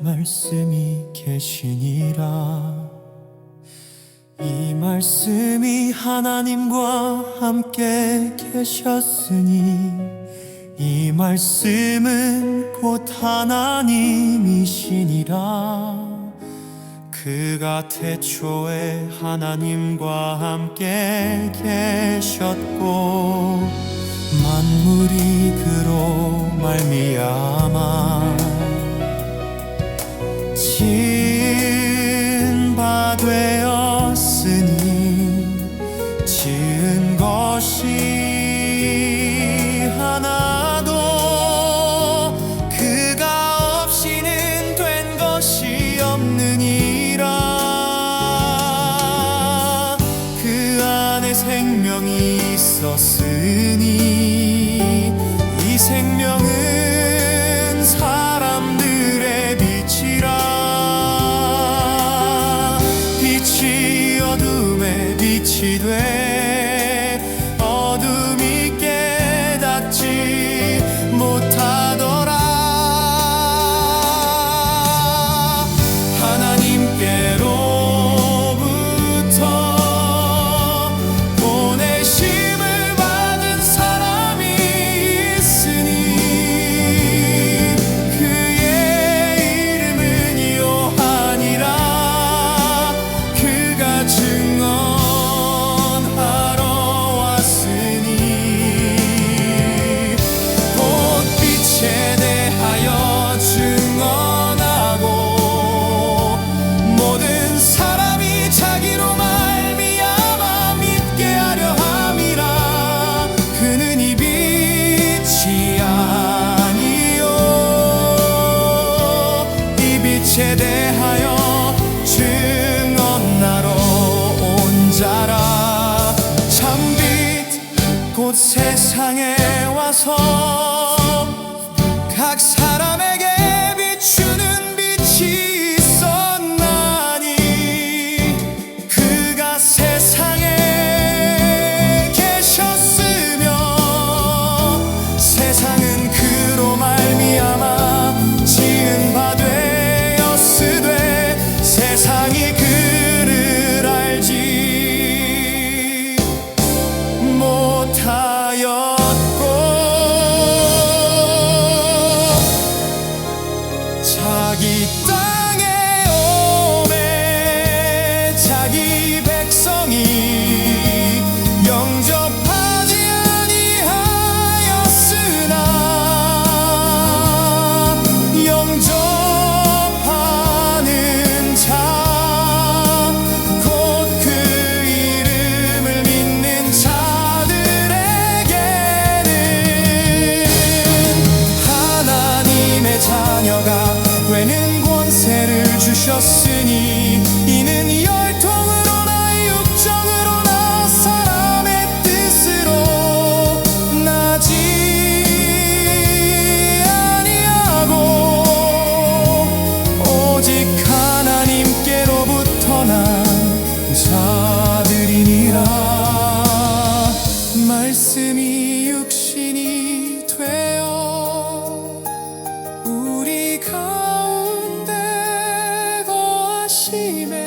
말씀이 계시니라. 이 말씀이 하나님과 함께 계셨으니 이 말씀은 곧 하나님이시니라. 그가 태초에 하나님과 함께 계셨고 만물이 그로 말미암아 생명이 있었으니 이 생명은 사람들의 빛이라. 빛이 어둠에 빛이 돼 이 주셨으니 이는 혈통으로 나 육정으로 나 사람의 뜻으로 나지 아니하고 오직 하나님께로부터 난 자 西美